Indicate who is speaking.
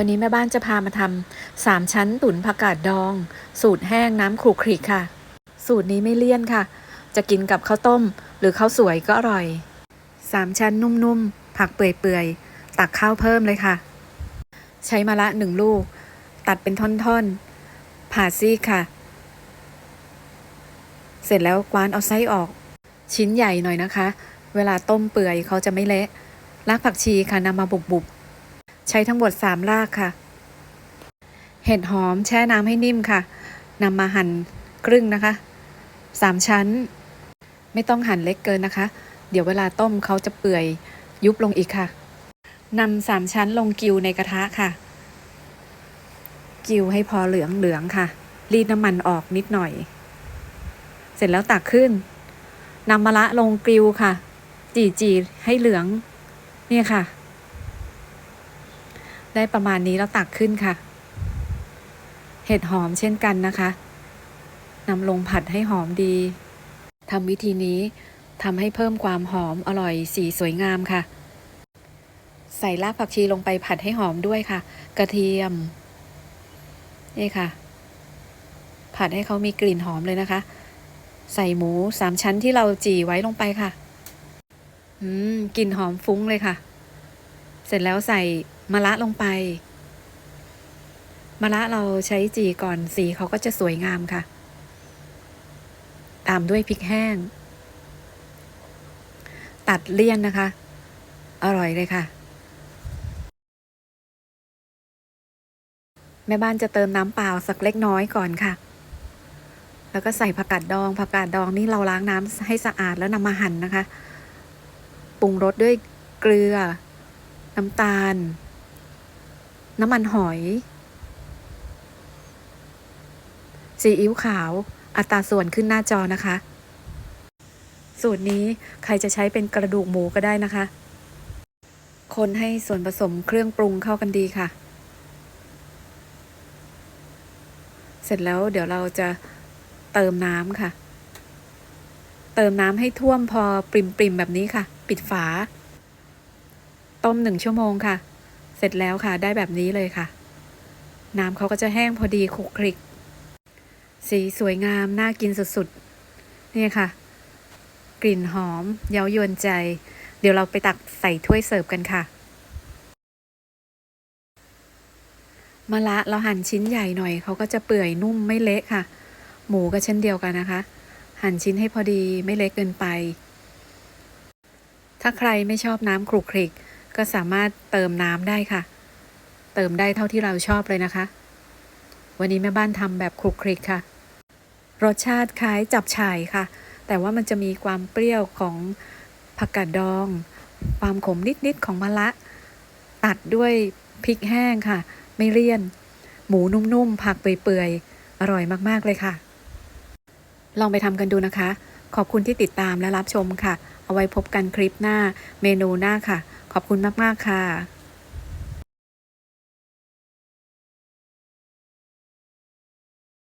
Speaker 1: วันนี้แม่บ้านจะพามาทำสามชั้นตุ๋นผักกาดดอง สูตรแห้งน้ำคลุกคลิกค่ะ สูตรนี้ไม่เลี่ยนค่ะ จะกินกับข้าวต้ม หรือข้าวสวยก็อร่อยสามชั้นนุ่มๆ ผักเปื่อยๆ ตักข้าวเพิ่มเลยค่ะ ใช้มะละหนึ่งลูก ตัดเป็นท่อนๆ ผ่าซีกค่ะ เสร็จแล้วกวานเอาไส้ออก ชิ้นใหญ่หน่อยนะคะ เวลาต้มเปื่อยเขาจะไม่เละรากผักชีค่ะนำมาบุบๆ ใช้ทั้งหมดสามรากค่ะ เห็ดหอมแช่น้ำให้นิ่มค่ะนำมาหั่นครึ่งนะคะสามชั้น ไม่ต้องหั่นเล็กเกินนะคะ เดี๋ยวเวลาต้มเขาจะเปื่อยยุบลงอีกค่ะนำสามชั้นลงกิวในกระทะค่ะ กิวให้พอเหลืองเหลืองๆค่ะ รีดน้ำมันออกนิดหน่อย เสร็จแล้วตักขึ้นนำมะระลงกิวค่ะ จีจีให้เหลือง เนี่ยค่ะ ได้ประมาณนี้แล้วตักขึ้นค่ะ เห็ดหอมเช่นกันนะคะนำลงผัดให้หอมดีทำวิธีนี้ทำให้เพิ่มความหอมอร่อยสีสวยงามค่ะ ใส่รากผักชีลงไปผัดให้หอมด้วยค่ะ กระเทียม นี่ค่ะ ผัดให้เขามีกลิ่นหอมเลยนะคะ ใส่หมูสามชั้นที่เราจี่ไว้ลงไปค่ะ อืมกลิ่นหอมฟุ้งเลยค่ะ เสร็จแล้วใส่ มะระลงไปมะระเราใช้จีก่อนสีเขาก็จะสวยงามค่ะ ตามด้วยพริกแห้ง ตัดเลี่ยนนะคะ อร่อยเลยค่ะ แม่บ้านจะเติมน้ำเปล่าสักเล็กน้อยก่อนค่ะแล้วก็ใส่ผักกาดดอง ผักกาดดองนี่เราล้างน้ำให้สะอาดแล้วนำมาหั่นนะคะ ปรุงรสด้วยเกลือ น้ำตาล น้ำมันหอย ซีอิ๊วขาว อัตราส่วนขึ้นหน้าจอนะคะ สูตรนี้ใครจะใช้เป็นกระดูกหมูก็ได้นะคะ คนให้ส่วนผสมเครื่องปรุงเข้ากันดีค่ะ เสร็จแล้วเดี๋ยวเราจะเติมน้ำค่ะ เติมน้ำให้ท่วมพอปริมๆแบบนี้ค่ะ ปิดฝา ต้มหนึ่งชั่วโมงค่ะ เสร็จแล้วค่ะได้แบบนี้เลยค่ะ น้ำเขาก็จะแห้งพอดีคลุกคลิก สีสวยงาม น่ากินสุดๆ นี่ค่ะ กลิ่นหอม เย้ายวนใจ เดี๋ยวเราไปตักใส่ถ้วยเสิร์ฟกันค่ะมะละเราหั่นชิ้นใหญ่หน่อยเขาก็จะเปื่อยนุ่มไม่เละค่ะ หมูก็เช่นเดียวกันนะคะ หั่นชิ้นให้พอดีไม่เล็กเกินไป ถ้าใครไม่ชอบน้ำคลุกคลิก ก็สามารถเติมน้ำได้ค่ะ เติมได้เท่าที่เราชอบเลยนะคะ วันนี้แม่บ้านทำแบบคลุกคลิกค่ะ รสชาติคล้ายจับฉ่ายค่ะ แต่ว่ามันจะมีความเปรี้ยวของผักกาดดอง ความขมนิดๆของมะละ ตัดด้วยพริกแห้งค่ะ ไม่เลี่ยน หมูนุ่มๆ ผักเปื่อยๆ อร่อยมากๆเลยค่ะ ลองไปทำกันดูนะคะ ขอบคุณที่ติดตามและรับชมค่ะ เอาไว้พบกันคลิปหน้าเมนูหน้าค่ะ ขอบคุณมาก ๆ ค่ะ